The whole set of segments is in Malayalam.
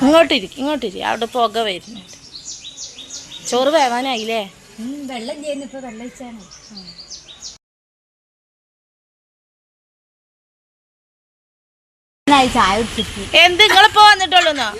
ഇങ്ങോട്ടിരിക്കും ഇങ്ങോട്ടിരിക്കും അവിടെ പുക വരുന്നുണ്ട് ചോറ് വേവാനായില്ലേ വെള്ളം ചെയ്യുന്നിപ്പോ വെള്ളം ഒഴിച്ചാണ് ചായ എന്ത് നിങ്ങളിപ്പോ വന്നിട്ടുള്ളൂന്നോ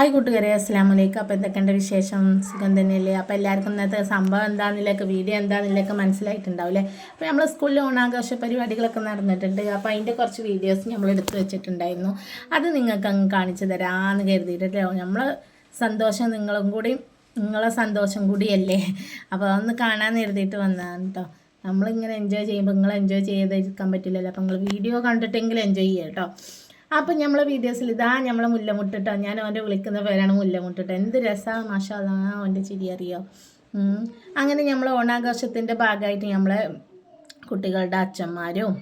ഹായ് കൂട്ടുകാരെ അസ്സാം വലൈക്കും അപ്പോൾ എന്തൊക്കെയുണ്ട് വിശേഷം? സുഖം തന്നെയല്ലേ? അപ്പോൾ എല്ലാവർക്കും ഇന്നത്തെ സംഭവം എന്താണെന്നില്ലൊക്കെ വീഡിയോ എന്താണെന്നില്ലൊക്കെ മനസ്സിലായിട്ടുണ്ടാവില്ലേ? അപ്പോൾ നമ്മൾ സ്കൂളിൽ ഓണാഘോഷ പരിപാടികളൊക്കെ നടന്നിട്ടുണ്ട്. അപ്പോൾ അതിന്റെ കുറച്ച് വീഡിയോസ് നമ്മൾ എടുത്തു വെച്ചിട്ടുണ്ടായിരുന്നു. അത് നിങ്ങൾക്ക് അങ്ങ് കാണിച്ചു തരാമെന്ന് കരുതിയിട്ടല്ലോ നമ്മൾ സന്തോഷം നിങ്ങളും കൂടി നിങ്ങളെ സന്തോഷം കൂടിയല്ലേ? അപ്പോൾ അതൊന്ന് കാണാൻ കരുതിയിട്ട് വന്നതാണ് കേട്ടോ നമ്മളിങ്ങനെ എൻജോയ് ചെയ്യുമ്പോൾ നിങ്ങൾ എൻജോയ് ചെയ്തിരിക്കാൻ പറ്റില്ലല്ലോ. അപ്പോൾ നിങ്ങൾ വീഡിയോ കണ്ടിട്ടെങ്കിലും എൻജോയ് ചെയ്യാം കേട്ടോ അപ്പം നമ്മളെ വീഡിയോസിൽ ഇതാ നമ്മളെ മുല്ലമുട്ടിട്ടോ ഞാൻ അവന്റെ വിളിക്കുന്ന പേരാണ് മുല്ലമുട്ടിട്ടോ. എന്ത് രസമാണ് മാഷാ അവന്റെ ചിരി അറിയോ? അങ്ങനെ നമ്മൾ ഓണാഘോഷത്തിന്റെ ഭാഗമായിട്ട് നമ്മളെ കുട്ടികളുടെ അച്ഛന്മാരും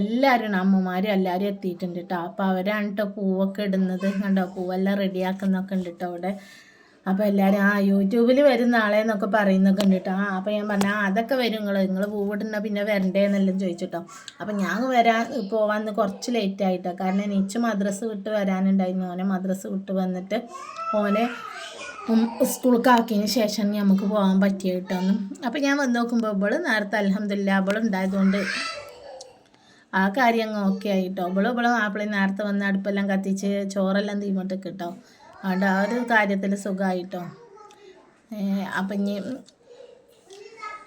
എല്ലാവരും അമ്മമാരും എല്ലാവരും എത്തിയിട്ടുണ്ട് കേട്ടോ അപ്പോൾ അവരാണ് കേട്ടോ പൂവൊക്കെ ഇടുന്നത്. കണ്ടോ? പൂവെല്ലാം റെഡിയാക്കുന്നൊക്കെ ഉണ്ട് കേട്ടോ അവിടെ. അപ്പോൾ എല്ലാവരും ആ യൂട്യൂബിൽ വരുന്ന നാളെ എന്നൊക്കെ പറയുന്നൊക്കെ ഉണ്ട് കേട്ടോ ആ അപ്പോൾ ഞാൻ പറഞ്ഞു ആ അതൊക്കെ വരും നിങ്ങൾ നിങ്ങൾ പൂവിടുന്ന പിന്നെ വരണ്ടേ എന്നെല്ലാം ചോദിച്ചിട്ടോ. അപ്പോൾ ഞാൻ വരാൻ പോവാൻ കുറച്ച് ലേറ്റ് ആയിട്ടോ. കാരണം എനിക്ക് മദ്രസ് വിട്ട് വരാനുണ്ടായിരുന്നു. ഓനെ മദ്രസ് വിട്ട് വന്നിട്ട് ഓനെ സ്കൂൾക്ക് ആക്കിയതിന് ശേഷം നമുക്ക് പോകാൻ പറ്റിയ കിട്ടുമെന്ന് അപ്പോൾ ഞാൻ വന്ന് നോക്കുമ്പോൾ ഇവൾ നേരത്തെ അലഹമില്ല അവളുണ്ടായതുകൊണ്ട് ആ കാര്യം അങ്ങ് ഓക്കെ ആയിട്ടോ. ഇവളും ഇവളും ആപ്പിളി നേരത്തെ വന്ന് അടുപ്പെല്ലാം കത്തിച്ച് ചോറെല്ലാം തീമട്ട് കിട്ടോ അതുകൊണ്ട് ആ ഒരു കാര്യത്തിൽ സുഖമായിട്ടോ അപ്പം ഇനി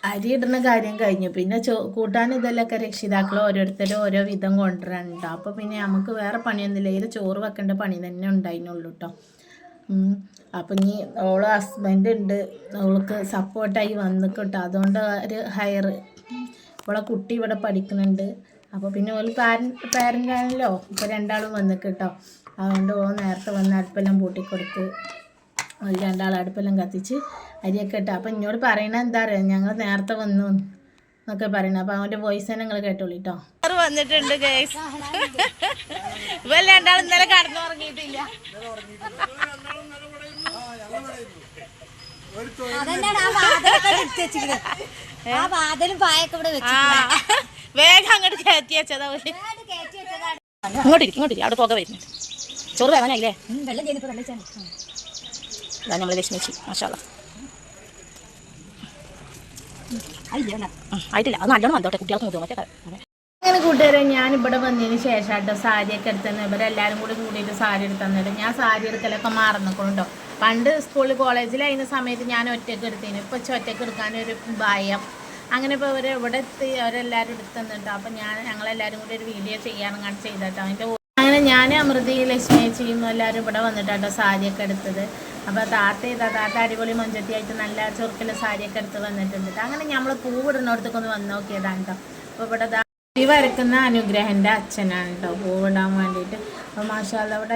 അരി ഇടുന്ന കാര്യം കഴിഞ്ഞു. പിന്നെ ചോ കൂട്ടാൻ ഇതെല്ലൊക്കെ രക്ഷിതാക്കൾ ഓരോരുത്തരും ഓരോ വിധം കൊണ്ടുവരണ്ട അപ്പോൾ പിന്നെ നമുക്ക് വേറെ പണിയൊന്നുമില്ല. ഇതിൽ ചോറ് വെക്കേണ്ട പണി തന്നെ ഉണ്ടായിരുന്നുള്ളൂ കേട്ടോ അപ്പം ഇനി ഓൾ ഹസ്ബൻഡ് ഉണ്ട് അവൾക്ക് സപ്പോർട്ടായി വന്നു കേട്ടോ അതുകൊണ്ട് ഒരു ഹയർ ഇവിടെ കുട്ടി ഇവിടെ പഠിക്കുന്നുണ്ട്. അപ്പോൾ പിന്നെ ഓൾ പാരൻ പാരന്റ് ആണല്ലോ ഇപ്പോൾ രണ്ടാളും വന്നു കേട്ടോ അതുകൊണ്ട് ഓ നേരത്തെ വന്ന് അടുപ്പെല്ലാം പൂട്ടിക്കൊടുത്ത് ഒരു രണ്ടാൾ അടുപ്പെല്ലാം കത്തിച്ച് അരിയൊക്കെ ഇട്ട്. അപ്പം എന്നോട് പറയണ എന്താ അറിയാം? ഞങ്ങൾ നേരത്തെ വന്നു എന്നൊക്കെ പറയണ. അപ്പം അവന്റെ വോയിസ് തന്നെ നിങ്ങൾ കേട്ടോളൂ കേട്ടോ വന്നിട്ടുണ്ട് ഇവല്ല രണ്ടാളും ഇന്നലെ കടന്നുറങ്ങിയിട്ടില്ല. വേഗം അങ്ങോട്ട് കയറ്റി വെച്ചതാ ഇങ്ങോട്ടിരിക്കും ഇങ്ങോട്ടിരിക്കും അവിടെ പുക വരുന്നുണ്ട്. ചോറ് വേവാനായില്ലേ? വെള്ളം ഇതാ നമ്മൾ ലക്ഷ്മിച്ചി മാഷാള ആയിട്ടില്ല. അത് നല്ലോണം വന്നോട്ടെ കുട്ടികൾക്ക് മുതൽ മറ്റേ അതെ. അങ്ങനെ കൂട്ടുകാരെ ഞാൻ ഇവിടെ വന്നതിന് ശേഷം കേട്ടോ സാരിയൊക്കെ എടുത്തന്നെ ഇവരെല്ലാവരും കൂടി കൂടിയിട്ട് സാരി എടുത്തന്നിട്ട് ഞാൻ സാരി എടുക്കലൊക്കെ മറന്നിക്കൊണ്ടോ പണ്ട് സ്കൂളിൽ കോളേജിൽ അതിന് സമയത്ത് ഞാൻ ഒറ്റയ്ക്ക് എടുത്തിന് ഇപ്പോൾ ഒറ്റയ്ക്ക് എടുക്കാനൊരു ഭയം. അങ്ങനെ ഇപ്പോൾ ഇവർ ഇവിടെ എത്തി അവരെല്ലാവരും എടുത്തു തന്നിട്ടോ. അപ്പം ഞാൻ ഞങ്ങളെല്ലാവരും കൂടി ഒരു വീഡിയോ ചെയ്യാനങ്ങാണ്ട് ചെയ്തിട്ടോ. അതിന്റെ ഞാൻ അമൃതി ലക്ഷ്മി ചെയ്യുന്നു എല്ലാവരും ഇവിടെ വന്നിട്ടാട്ടോ സാരിയൊക്കെ എടുത്തത്. അപ്പോൾ താത്ത ഇതാ താത്ത അടിപൊളി മൊഞ്ചത്തിയായിട്ട് നല്ല ചുറുക്കിലെ സാരിയൊക്കെ എടുത്ത് വന്നിട്ടുണ്ട്. അങ്ങനെ നമ്മൾ പൂവിടുന്നിടത്തേക്കൊന്ന് വന്ന് നോക്കിയതാണ് കേട്ടോ അപ്പോൾ ഇവിടെ ഈ വരക്കുന്ന അനുഗ്രഹന്റെ അച്ഛനാണ് കേട്ടോ പൂവിടാൻ വേണ്ടിയിട്ട്. അപ്പോൾ മാഷാല്ല ഇവിടെ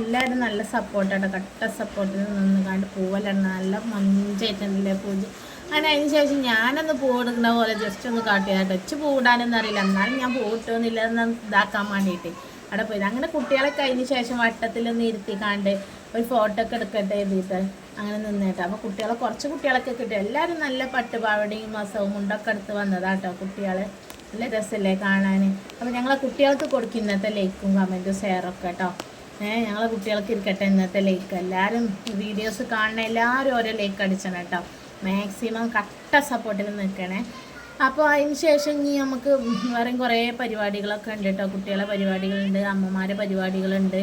എല്ലാവരും നല്ല സപ്പോർട്ടാണ് കട്ട സപ്പോർട്ടിൽ നിന്ന് കണ്ട് പൂവെല്ലാം നല്ല മഞ്ചായിട്ടുണ്ടല്ലേ പൂജ. അങ്ങനെ അതിന് ശേഷം ഞാനൊന്ന് പൂവിടുന്ന പോലെ ജസ്റ്റ് ഒന്ന് കാട്ടിയാട്ടോ വെച്ച് പൂവിടാനൊന്നും അറിയില്ല. എന്നാലും ഞാൻ പൂവിട്ടോന്നില്ല എന്ന് ഇതാക്കാൻ വേണ്ടിയിട്ട്. അവിടെ പോയി. അങ്ങനെ കുട്ടികളെ കഴിഞ്ഞ ശേഷം വട്ടത്തിലൊന്ന് ഇരുത്തിക്കാണ്ട് ഒരു ഫോട്ടോ ഒക്കെ എടുക്കട്ടെ എഴുതിയിട്ട് അങ്ങനെ നിന്നേട്ടോ. അപ്പോൾ കുട്ടികളെ കുറച്ച് കുട്ടികളൊക്കെ കിട്ടും. എല്ലാവരും നല്ല പട്ടുപാവടയും മസവും മുണ്ടൊക്കെ എടുത്ത് വന്നതാട്ടോ കുട്ടികളെ. നല്ല രസമല്ലേ കാണാൻ അപ്പോൾ ഞങ്ങളെ കുട്ടികൾക്ക് കൊടുക്കും ഇന്നത്തെ ലൈക്കും കമന്റും ഷെയറൊക്കെ കേട്ടോ ഏഹ് ഞങ്ങളെ കുട്ടികൾക്ക് ഇരിക്കട്ടെ ഇന്നത്തെ ലൈക്ക്. എല്ലാവരും വീഡിയോസ് കാണുന്ന എല്ലാവരും ഓരോ ലൈക്ക് അടിച്ചണം കേട്ടോ മാക്സിമം കട്ട സപ്പോർട്ടിൽ നിൽക്കണേ അപ്പോൾ അതിന് ശേഷം ഇനി നമുക്ക് വേറെയും കുറേ പരിപാടികളൊക്കെ ഉണ്ട് കേട്ടോ കുട്ടികളെ പരിപാടികളുണ്ട് അമ്മമാരെ പരിപാടികളുണ്ട്.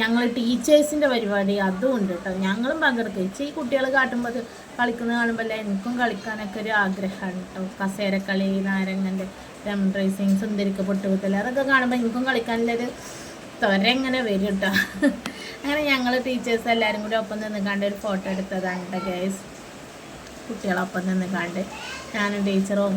ഞങ്ങൾ ടീച്ചേഴ്സിന്റെ പരിപാടി അതും ഉണ്ട് കേട്ടോ ഞങ്ങളും പങ്കെടുക്കും. ഈ കുട്ടികൾ കാട്ടുമ്പോൾ കളിക്കുന്നത് കാണുമ്പോൾ അല്ലേ എനിക്കും കളിക്കാനൊക്കെ ഒരു ആഗ്രഹമാണ് കേട്ടോ കസേരക്കളി നാരങ്ങന്റെ ലെമൺ റേസിങ് സുന്ദരിക്ക പൊട്ടുകുത്തൽ അതൊക്കെ കാണുമ്പോൾ എനിക്കും കളിക്കാനുള്ളൊരു ത്വര ഇങ്ങനെ വരും കേട്ടോ അങ്ങനെ ഞങ്ങൾ ടീച്ചേഴ്സ് എല്ലാവരും കൂടി ഒപ്പം നിന്ന് കണ്ട ഒരു ഫോട്ടോ എടുത്തതാണ് കേട്ടോ ഗൈസ്. കുട്ടികളൊപ്പം നിന്ന് കണ്ട് ഞാനും ടീച്ചറും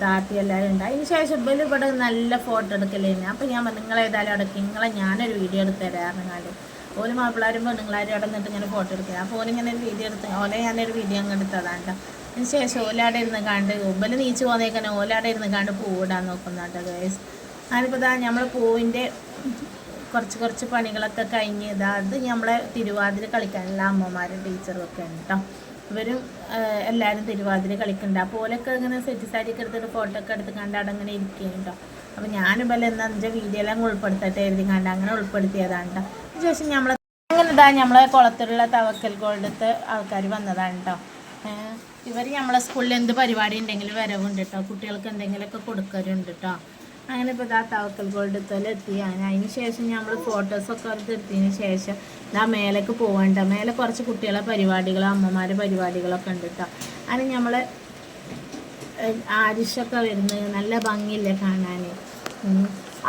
താത്തി എല്ലാവരും ഉണ്ട് അതിന് ശേഷം ഇവർ ഇവിടെ നല്ല ഫോട്ടോ എടുക്കലേന് അപ്പം ഞാൻ നിങ്ങളേതായാലും അവിടെ നിങ്ങളെ ഞാനൊരു വീഡിയോ എടുത്ത് തരാറുണ്ട് കണ്ട്. ഓൽ മാപ്പിളാരും പെണ്ണുങ്ങളാരും അവിടെ നിന്നിട്ട് ഇങ്ങനെ ഫോട്ടോ എടുക്കുക അപ്പോൾ ഓലിങ്ങനെ ഒരു വീഡിയോ എടുത്ത് ഓലെ ഞാനൊരു വീഡിയോ അങ്ങ് എടുത്തതാണ് കേട്ടോ അതിന് ശേഷം ഓലാടെ ഇരുന്ന് കണ്ട് ഒമ്പൽ നീച്ച് പോകുന്നേക്കന്നെ ഓലാടെ ഇരുന്ന് കണ്ട് പൂവിടാൻ നോക്കുന്നുണ്ട് ഗേസ് അതിനിപ്പോൾ ഇതാ നമ്മൾ പൂവിന്റെ കുറച്ച് കുറച്ച് പണികളൊക്കെ കഴിഞ്ഞ് ഇതാ അത് നമ്മളെ തിരുവാതിര കളിക്കാനുള്ള അമ്മമാരും ടീച്ചറും ഒക്കെ ഉണ്ട് കേട്ടോ ഇവരും എല്ലാവരും തിരുവാതിര കളിക്കണ്ട അപ്പോൾ ഓലൊക്കെ ഇങ്ങനെ സെറ്റ് സാരിയൊക്കെ എടുത്തിട്ട് ഫോട്ടോ ഒക്കെ എടുത്ത് കണ്ട് അങ്ങനെ ഇരിക്കുന്നുണ്ടോ അപ്പോൾ ഞാനും എന്താ വെച്ചാൽ വീഡിയോ എല്ലാം ഉൾപ്പെടുത്തട്ടെ എഴുതി കണ്ട് അങ്ങനെ ഉൾപ്പെടുത്തിയതാണ് കേട്ടോ ശേഷം നമ്മളെ അങ്ങനെ ഇതാ നമ്മളെ കുളത്തിലുള്ള തവക്കൽ ഗോൾഡത്തെ ആൾക്കാർ വന്നതാണ് കേട്ടോ ഇവർ നമ്മളെ സ്കൂളിൽ എന്ത് പരിപാടി ഉണ്ടെങ്കിലും വരവുണ്ട് കേട്ടോ കുട്ടികൾക്ക് എന്തെങ്കിലുമൊക്കെ കൊടുക്കലുണ്ട് കേട്ടോ അങ്ങനെ ഇപ്പോൾ ഇതാ തവക്കൽ ഗോൾഡത്തിൽ എത്തിയാണ് അതിന് ശേഷം നമ്മൾ ഫോട്ടോസൊക്കെ എടുത്തതിന് ശേഷം ഇതാ മേലേക്ക് പോകണ്ട മേലെ കുറച്ച് കുട്ടികളെ പരിപാടികൾ അമ്മമാരെ പരിപാടികളൊക്കെ ഉണ്ട് കേട്ടോ അങ്ങനെ നമ്മൾ ആരിഷൊക്കെ വരുന്നത് നല്ല ഭംഗിയില്ലേ കാണാൻ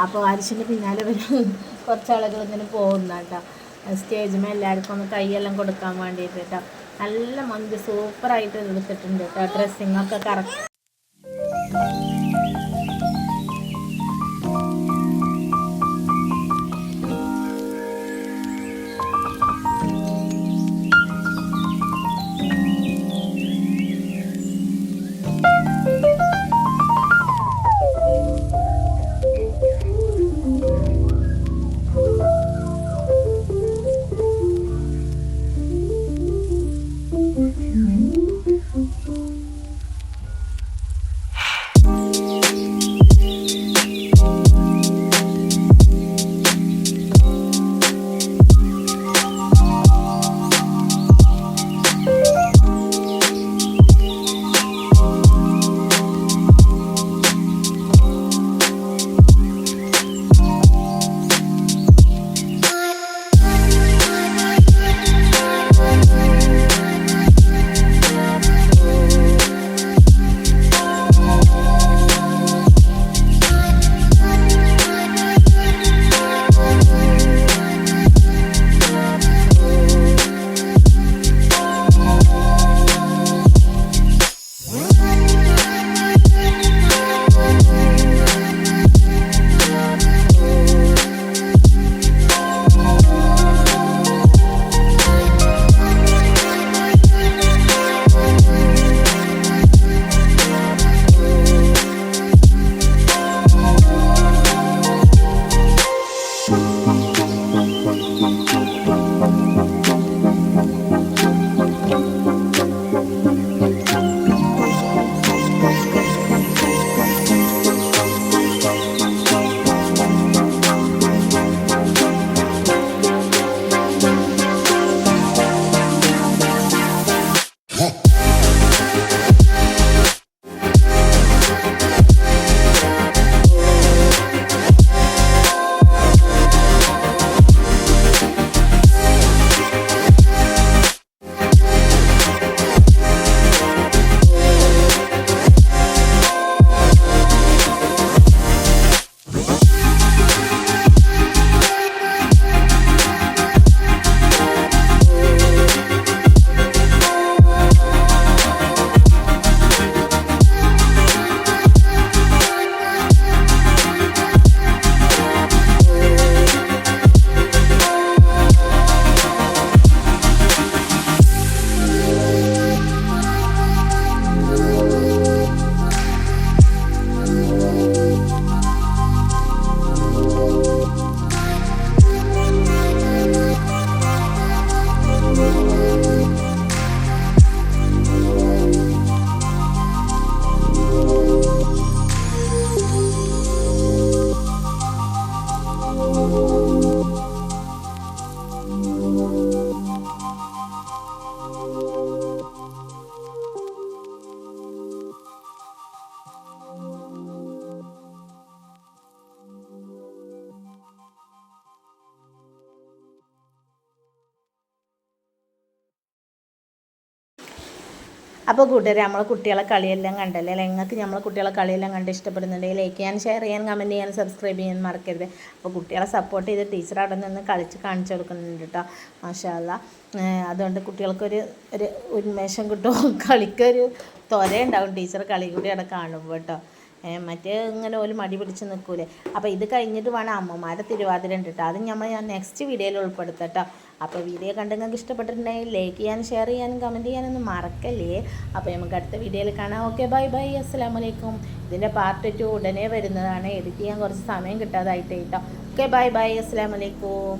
അപ്പോൾ ആരിഷിന്റെ പിന്നാലെ വരും. കുറച്ച് ആളുകൾ ഇങ്ങനെ പോകുന്ന കേട്ടോ സ്റ്റേജിൽ എല്ലാവർക്കും ഒന്ന് കൈയെല്ലാം കൊടുക്കാൻ വേണ്ടിയിട്ട്. കേട്ടോ നല്ല മന്തി സൂപ്പറായിട്ട് എടുത്തിട്ടുണ്ട് കേട്ടോ ഡ്രസ്സിങ്ങൊക്കെ കറക്റ്റ് അപ്പോൾ കൂട്ടുകാരെ നമ്മളെ കുട്ടികളെ കളിയെല്ലാം കണ്ടല്ലേ? അല്ലെങ്കിൽ നിങ്ങൾക്ക് നമ്മളെ കുട്ടികളെ കളിയെല്ലാം കണ്ട് ഇഷ്ടപ്പെടുന്നുണ്ടെങ്കിൽ ലൈക്ക് ചെയ്യാൻ ഷെയർ ചെയ്യാൻ കമന്റ് ചെയ്യാൻ സബ്സ്ക്രൈബ് ചെയ്യാൻ മറക്കരുത്. അപ്പോൾ കുട്ടികളെ സപ്പോർട്ട് ചെയ്ത് ടീച്ചർ അവിടെ നിന്ന് കളിച്ച് കാണിച്ചു കൊടുക്കുന്നുണ്ട് കേട്ടോ മാഷാല്ല അതുകൊണ്ട് കുട്ടികൾക്കൊരു ഒരു ഉന്മേഷം കിട്ടും. കളിക്കൊരു ത്വര ഉണ്ടാവും. ടീച്ചർ കളി കൂടി അവിടെ കാണുമ്പോൾ കേട്ടോ മറ്റേ ഇങ്ങനെ ഒരു മടി പിടിച്ച് നിൽക്കൂലേ അപ്പോൾ ഇത് കഴിഞ്ഞിട്ട് വേണം അമ്മമാരെ തിരുവാതിര ഉണ്ട് കേട്ടോ അത് നമ്മൾ ഞാൻ നെക്സ്റ്റ് വീഡിയോയിൽ ഉൾപ്പെടുത്താം കേട്ടോ അപ്പോൾ വീഡിയോ കണ്ട് നിങ്ങൾക്ക് ഇഷ്ടപ്പെട്ടിട്ടുണ്ടെങ്കിൽ ലൈക്ക് ചെയ്യാനും ഷെയർ ചെയ്യാനും കമന്റ് ചെയ്യാനൊന്നും മറക്കല്ലേ? അപ്പോൾ നമുക്ക് അടുത്ത വീഡിയോയിൽ കാണാം. ഓക്കെ ബൈ ബൈ അസ്സാം വലൈക്കും ഇതിന്റെ പാർട്ട് ടു ഉടനെ വരുന്നതാണ്. എഡിറ്റ് ചെയ്യാൻ കുറച്ച് സമയം കിട്ടാതായിട്ട് കേട്ടോ ഓക്കെ ബൈ ബൈ അസ്സാം വലൈക്കും